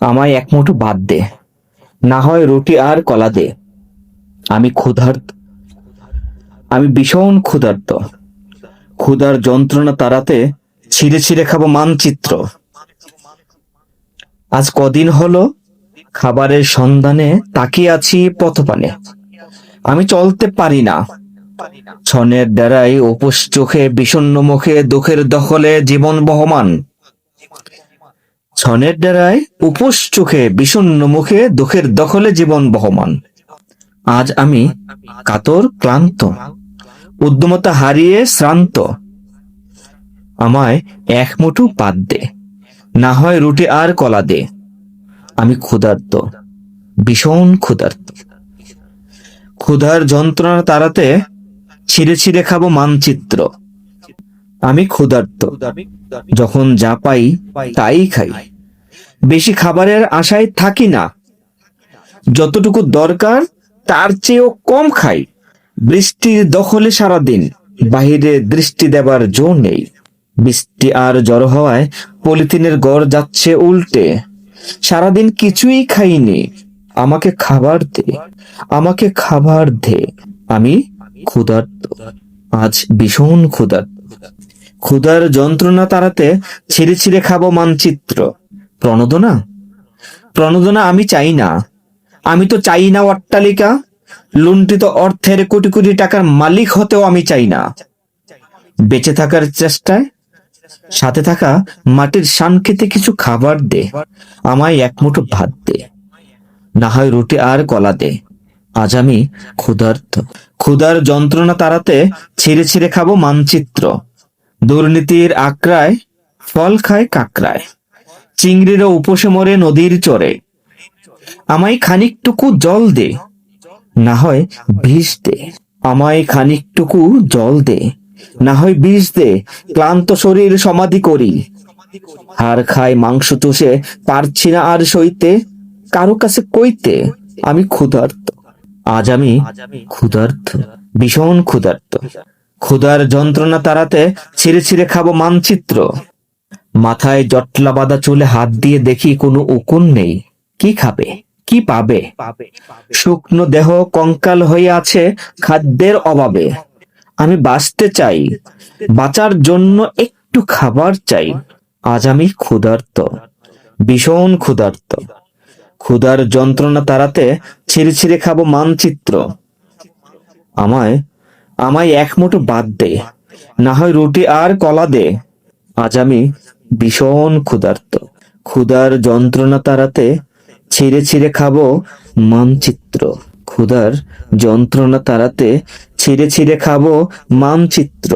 আমায় এক ভাত দে, না হয় রুটি আর কলা দে। আমি ক্ষুধার্ত, আমি ভীষণ ক্ষুধার্ত। ক্ষুধার যন্ত্রণা তাড়াতে ছিঁড়ে ছিঁড়ে খাব মানচিত্র। আজ কদিন হলো খাবারের সন্ধানে তাকিয়ে আছি পথপানে। আমি চলতে পারি না। ছনের দ্বারাই উপোস চোখে বিষণ্ন মুখে দুঃখের দখলে জীবন বহমান। ছনের দ্বারাই উপোস চোখে বিষণ্ণ মুখে দুঃখের দখলে জীবন বহমান। আজ আমি কাতর, ক্লান্ত, উদ্যমতা হারিয়ে শ্রান্ত। আমায় এক মুঠো পাত দে, না হয় রুটি আর কলা দে। আমি ক্ষুধার্ত, ভীষণ ক্ষুধার্ত। ক্ষুধার যন্ত্রণা তাড়াতে ছিঁড়ে ছিঁড়ে খাব মানচিত্র। আমি ক্ষুধার্ত। যখন যা পাই, তাই খাই। বেশি খাবারের আশায় থাকি না। যতটুকু দরকার, তার চেয়েও কম খাই। বৃষ্টির দখলে সারাদিন, বাহিরে দৃষ্টি দেবার জো নেই। বৃষ্টি আর জড়ো হওয়ায় পলিথিনের গড় যাচ্ছে উল্টে। সারাদিন কিছুই খাইনি। আমাকে খাবার দে। আমাকে খাবার দে। আমি ক্ষুধার্ত। আজ ভীষণ ক্ষুধার্ত। ক্ষুধার যন্ত্রণা তাড়াতে ছিঁড়ে ছিঁড়ে খাব মানচিত্র। প্রণোদনা? প্রণোদনা আমি চাই না। আমি তো চাই না অট্টালিকা। লুণ্ঠিত অর্থের কোটি কোটি টাকার মালিক হতেও আমি চাই না। বেঁচে থাকার চেষ্টায়? সাথে থাকা মাটির শান খেতে কিছু খাবার দে। আমায় এক মুঠো ভাত দে। না হয় রুটি আর কলা দে। আজ আমি ক্ষুধার্ত। ক্ষুধার যন্ত্রণা তাড়াতে ছিঁড়ে ছিঁড়ে খাব মানচিত্র। দুর্নীতির আক্রায়, ফল খায় কাকরায়। চিংড়িরও উপসে মরে নদীর চরে। আমায় খানিকটুকু জল দে, না হয় বিষ দে। আমায় খানিকটুকু জল দে, না হয় বিষ দে, ক্লান্ত শরীর সমাধি করি। হাড় খায়, মাংস চষে, পারছি না আর সইতে। কারও কাছে কইতে, আমি ক্ষুধার্ত। আজ আমি ক্ষুধার্ত, ভীষণ ক্ষুধার্ত। ক্ষুধার যন্ত্রণা তাড়াতে ছিঁড়ে ছিঁড়ে খাব মানচিত্র। মাথায় জটলা বাঁধা চুলে হাত দিয়ে দেখি কোনো উকুন নেই। কি খাবে? কি পাবে? শুকনো দেহ কঙ্কাল হয়ে আছে খাদ্যের অভাবে। আমি বাঁচতে চাই। বাঁচার জন্য একটু খাবার চাই। আজ আমি ক্ষুধার্ত। ভীষণ ক্ষুধার্ত। ক্ষুধার যন্ত্রণা তাড়াতে ছিঁড়ে ছিঁড়ে খাব মানচিত্র। আমায় আমায় এক মুঠো বাদ দে না হয় রুটি আর কলা দে। আজ আমি ভীষণ ক্ষুধার্ত। ক্ষুধার যন্ত্রণা তাড়াতে ছিঁড়ে ছিঁড়ে খাব মানচিত্র। ক্ষুধার যন্ত্রণা তাড়াতে ছিঁড়ে ছিঁড়ে খাব মানচিত্র।